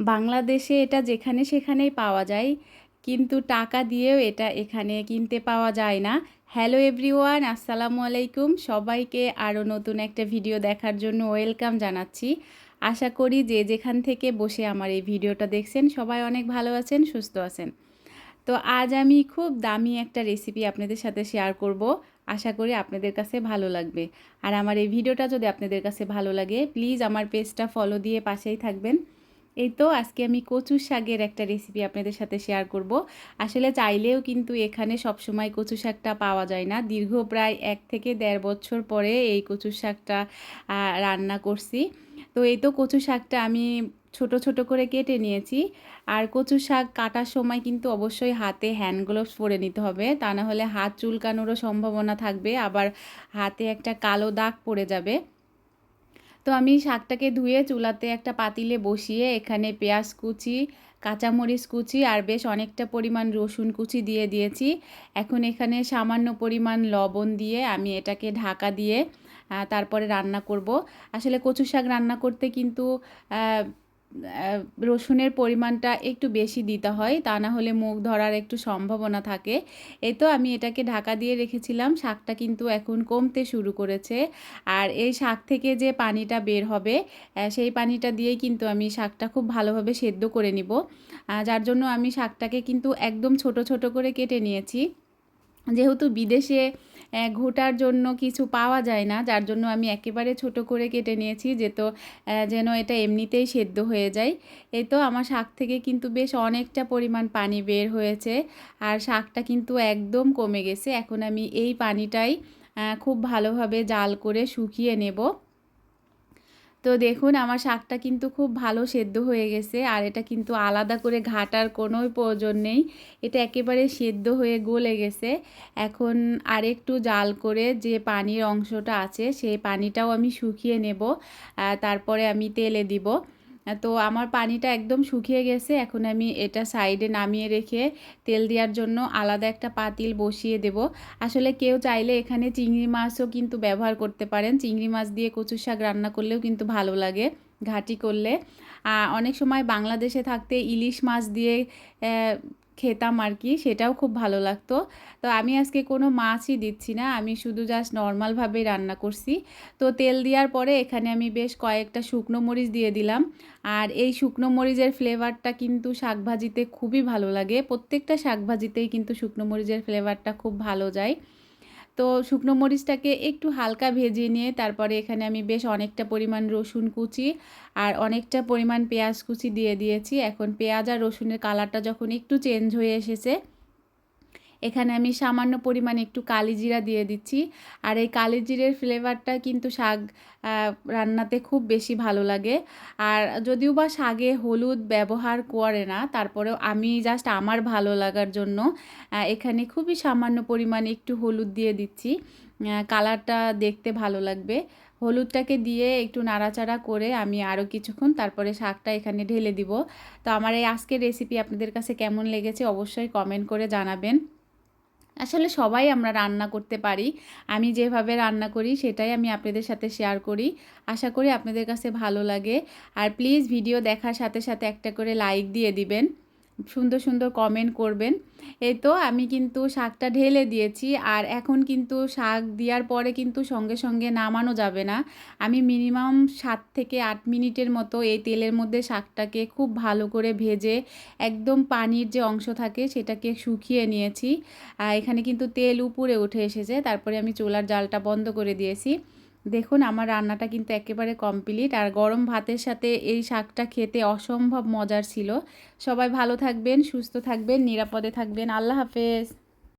বাংলাদেশে এটা যেখানে সেখানেই পাওয়া যায়। কিন্তু টাকা দিয়েও এটা এখানে কিনতে পাওয়া যায় না। হ্যালো এভরিওয়ান আসসালামু আলাইকুম। সবাইকে আরও নতুন একটা ভিডিও দেখার জন্য ওয়েলকাম জানাচ্ছি। আশা করি যে যেখান থেকে বসে আমার এই ভিডিওটা দেখছেন, সবাই অনেক ভালো আছেন, সুস্থ আছেন। তো আজ আমি খুব দামি একটা রেসিপি আপনাদের সাথে শেয়ার করব। আশা করি আপনাদের কাছে ভালো লাগবে। আর আমার এই ভিডিওটা যদি আপনাদের কাছে ভালো লাগে প্লিজ আমার পেজটা ফলো দিয়ে পাশেই থাকবেন। এই তো আজকে আমি কচু শাকের একটা রেসিপি আপনাদের সাথে শেয়ার করব। আসলে চাইলেও কিন্তু এখানে সবসময় কচু শাকটা পাওয়া যায় না। দীর্ঘ প্রায় এক থেকে দেড় বছর পরে এই কচু শাকটা রান্না করছি। তো এই তো কচু শাকটা আমি ছোট ছোট করে কেটে নিয়েছি। আর কচু শাক কাটার সময় কিন্তু অবশ্যই হাতে হ্যান্ড গ্লোভস পরে নিতে হবে। তা না হলে হাত চুলকানোরও সম্ভাবনা থাকবে। আবার হাতে একটা কালো দাগ পড়ে যাবে। তো আমি শাকটাকে ধুয়ে চুলাতে একটা পাতিলে বসিয়ে এখানে পেঁয়াজ কুচি, কাঁচামরিচ কুচি আর বেশ অনেকটা পরিমাণ রসুন কুচি দিয়ে দিয়েছি। এখন এখানে সামান্য পরিমাণ লবণ দিয়ে আমি এটাকে ঢাকা দিয়ে তারপরে রান্না করব। আসলে কচু শাক রান্না করতে কিন্তু রসুনের পরিমাণটা একটু বেশি দিতে হয়, তা না হলে মুখ ধরার একটু সম্ভাবনা থাকে। এই তো আমি এটাকে ঢাকা দিয়ে রেখেছিলাম, শাকটা কিন্তু এখন কমতে শুরু করেছে। আর এই শাক থেকে যে পানিটা বের হবে সেই পানিটা দিয়েই কিন্তু আমি শাকটা খুব ভালোভাবে সেদ্ধ করে নিব। যার জন্য আমি শাকটাকে কিন্তু একদম ছোট ছোট করে কেটে নিয়েছি। যেহেতু বিদেশে ঘোটার জন্য কিছু পাওয়া যায় না। যার জন্য আমি একেবারে ছোট করে কেটে নিয়েছি যে তো যেন এটা এমনিতেই সেদ্ধ হয়ে যায়। এই তো আমার শাক থেকে কিন্তু বেশ অনেকটা পরিমাণ পানি বের হয়েছে আর শাকটা কিন্তু একদম কমে গেছে। এখন আমি এই পানিটাই খুব ভালোভাবে জাল করে শুকিয়ে নেব। তো দেখুন, আমার শাকটা কিন্তু খুব ভালো সেদ্ধ হয়ে গেছে। আর এটা কিন্তু আলাদা করে ঘাটার কোনোই প্রয়োজন নেই। এটা একেবারে সেদ্ধ হয়ে গলে গেছে। এখন আরেকটু জাল করে যে পানির অংশটা আছে, সেই পানিটাও আমি শুকিয়ে নেব। তারপরে আমি তেলে দিব। তো আমার পানিটা একদম শুকিয়ে গেছে। এখন আমি এটা সাইডে নামিয়ে রেখে তেল দেওয়ার জন্য আলাদা একটা পাতিল বসিয়ে দেব। আসলে কেউ চাইলে এখানে চিংড়ি মাছও কিন্তু ব্যবহার করতে পারেন। চিংড়ি মাছ দিয়ে কচু শাক রান্না করলেও কিন্তু ভালো লাগে ঘাটি করলে। অনেক সময় বাংলাদেশে থাকতে ইলিশ মাছ দিয়ে খেতাম আর কি, সেটাও খুব ভালো লাগতো। তো আমি আজকে কোনো মাছই দিচ্ছি না, আমি শুধু জাস্ট নর্মালভাবেই রান্না করছি। তো তেল দেওয়ার পরে এখানে আমি বেশ কয়েকটা শুকনো মরিচ দিয়ে দিলাম। আর এই শুকনো মরিচের ফ্লেভারটা কিন্তু শাকভাজিতে খুবই ভালো লাগে। প্রত্যেকটা শাকভাজিতেই কিন্তু শুকনো মরিচের ফ্লেভারটা খুব ভালো যায়। তো শুকনো মরিচটাকে একটু হালকা ভেজে নিয়ে তারপরে এখানে আমি বেশ অনেকটা পরিমাণ রসুন কুচি আর অনেকটা পরিমাণ পেঁয়াজ কুচি দিয়ে দিয়েছি। এখন পেঁয়াজ আর রসুনের কালারটা যখন একটু চেঞ্জ হয়ে এসেছে এখানে আমি সামান্য পরিমাণ একটু কালি জিরা দিয়ে দিচ্ছি। আর এই কালি জিরের ফ্লেভারটা কিন্তু শাক রান্নাতে খুব বেশি ভালো লাগে। আর যদিও বা শাগে হলুদ ব্যবহার করে না, তারপরেও আমি জাস্ট আমার ভালো লাগার জন্য এখানে খুবই সামান্য পরিমাণ একটু হলুদ দিয়ে দিচ্ছি। কালারটা দেখতে ভালো লাগবে। হলুদটাকে দিয়ে একটু নাড়াচাড়া করে আমি আরও কিছুক্ষণ তারপরে শাকটা এখানে ঢেলে দিব। তো আমার এই আজকের রেসিপি আপনাদের কাছে কেমন লেগেছে অবশ্যই কমেন্ট করে জানাবেন। আসলে সবাই আমরা রান্না করতে পারি। আমি যেভাবে রান্না করি সেটাই আমি আপনাদের সাথে শেয়ার করি। আশা করি আপনাদের কাছে ভালো লাগে। আর প্লিজ ভিডিও দেখার সাথে সাথে একটা করে লাইক দিয়ে দিবেন। সুন্দর সুন্দর কমেন্ট করবেন। এই তো আমি কিন্তু শাকটা ঢেলে দিয়েছি আর এখন কিন্তু শাক দেওয়ার পরে কিন্তু সঙ্গে সঙ্গে নামানো যাবে না। আমি মিনিমাম সাত থেকে আট মিনিটের মতো এই তেলের মধ্যে শাকটাকে খুব ভালো করে ভেজে একদম পানির যে অংশ থাকে সেটাকে শুকিয়ে নিয়েছি। এখানে কিন্তু তেল উপরে উঠে এসেছে। তারপরে আমি চুলার জালটা বন্ধ করে দিয়েছি। দেখুন, আমার রান্নাটা কিন্তু একেবারে কমপ্লিট আর গরম ভাতের সাথে এই শাকটা খেতে অসম্ভব মজার ছিল। সবাই ভালো থাকবেন, সুস্থ থাকবেন, নিরাপদে থাকবেন। আল্লাহ হাফেজ।